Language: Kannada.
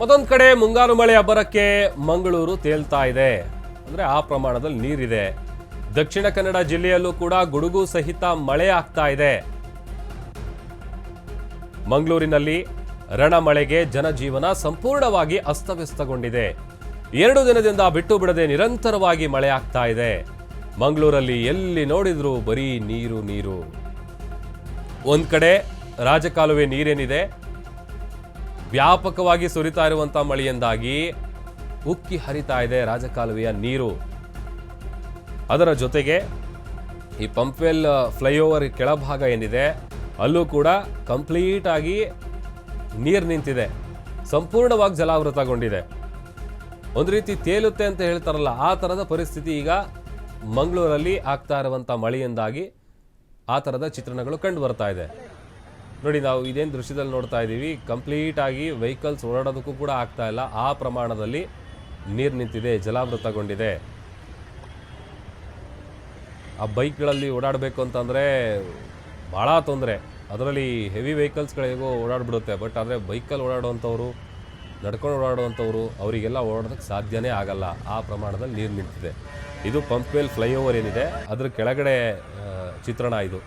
ಮತ್ತೊಂದು ಕಡೆ ಮುಂಗಾರು ಮಳೆ ಅಬ್ಬರಕ್ಕೆ ಮಂಗಳೂರು ತೇಲ್ತಾ ಇದೆ. ಅಂದರೆ ಆ ಪ್ರಮಾಣದಲ್ಲಿ ನೀರಿದೆ. ದಕ್ಷಿಣ ಕನ್ನಡ ಜಿಲ್ಲೆಯಲ್ಲೂ ಕೂಡ ಗುಡುಗು ಸಹಿತ ಮಳೆ ಆಗ್ತಾ ಇದೆ. ಮಂಗಳೂರಿನಲ್ಲಿ ರಣಮಳೆಗೆ ಜನಜೀವನ ಸಂಪೂರ್ಣವಾಗಿ ಅಸ್ತವ್ಯಸ್ತಗೊಂಡಿದೆ. ಎರಡು ದಿನದಿಂದ ಬಿಟ್ಟು ಬಿಡದೆ ನಿರಂತರವಾಗಿ ಮಳೆ ಆಗ್ತಾ ಇದೆ. ಮಂಗಳೂರಲ್ಲಿ ಎಲ್ಲಿ ನೋಡಿದ್ರು ಬರೀ ನೀರು ನೀರು. ಒಂದು ಕಡೆ ರಾಜಕಾಲುವೆ ನೀರೇನಿದೆ. ವ್ಯಾಪಕವಾಗಿ ಸುರಿತಾ ಇರುವಂತಹ ಮಳೆಯಿಂದಾಗಿ ಉಕ್ಕಿ ಹರಿತಾ ಇದೆ ರಾಜಕಾಲುವೆಯ ನೀರು. ಅದರ ಜೊತೆಗೆ ಈ ಪಂಪ್ವೆಲ್ ಫ್ಲೈಓವರ್ ಕೆಳಭಾಗ ಏನಿದೆ, ಅಲ್ಲೂ ಕೂಡ ಕಂಪ್ಲೀಟ್ ಆಗಿ ನೀರು ನಿಂತಿದೆ. ಸಂಪೂರ್ಣವಾಗಿ ಜಲಾವೃತಗೊಂಡಿದೆ. ಒಂದು ರೀತಿ ತೇಲುತ್ತೆ ಅಂತ ಹೇಳ್ತಾರಲ್ಲ, ಆ ಥರದ ಪರಿಸ್ಥಿತಿ ಈಗ ಮಂಗಳೂರಲ್ಲಿ ಆಗ್ತಾ ಇರುವಂಥ ಮಳೆಯಿಂದಾಗಿ ಆ ಥರದ ಚಿತ್ರಣಗಳು ಕಂಡು ಬರ್ತಾ ಇದೆ. ನೋಡಿ, ನಾವು ಇದೇನು ದೃಶ್ಯದಲ್ಲಿ ನೋಡ್ತಾ ಇದ್ದೀವಿ ಕಂಪ್ಲೀಟ್ ಆಗಿ ವೆಹಿಕಲ್ಸ್ ಓಡಾಡೋದಕ್ಕೂ ಕೂಡ ಆಗ್ತಾ ಇಲ್ಲ. ಆ ಪ್ರಮಾಣದಲ್ಲಿ ನೀರು ನಿಂತಿದೆ, ಜಲಾವೃತಗೊಂಡಿದೆ. ಆ ಬೈಕ್ಗಳಲ್ಲಿ ಓಡಾಡಬೇಕು ಅಂತಂದರೆ ಭಾಳ ತೊಂದರೆ. ಅದರಲ್ಲಿ ಹೆವಿ ವೆಹಿಕಲ್ಸ್ಗಳಿಗೂ ಓಡಾಡ್ಬಿಡುತ್ತೆ. ಬಟ್ ಆದರೆ ಬೈಕಲ್ಲಿ ಓಡಾಡುವಂಥವ್ರು, ನಡ್ಕೊಂಡು ಓಡಾಡುವಂಥವ್ರು, ಅವರಿಗೆಲ್ಲ ಓಡಾಡೋದಕ್ಕೆ ಸಾಧ್ಯನೇ ಆಗಲ್ಲ. ಆ ಪ್ರಮಾಣದಲ್ಲಿ ನೀರು ನಿಂತಿದೆ. ಇದು ಪಂಪ್ವೆಲ್ ಫ್ಲೈಓವರ್ ಏನಿದೆ, ಅದ್ರ ಕೆಳಗಡೆ ಚಿತ್ರಣ ಇದು.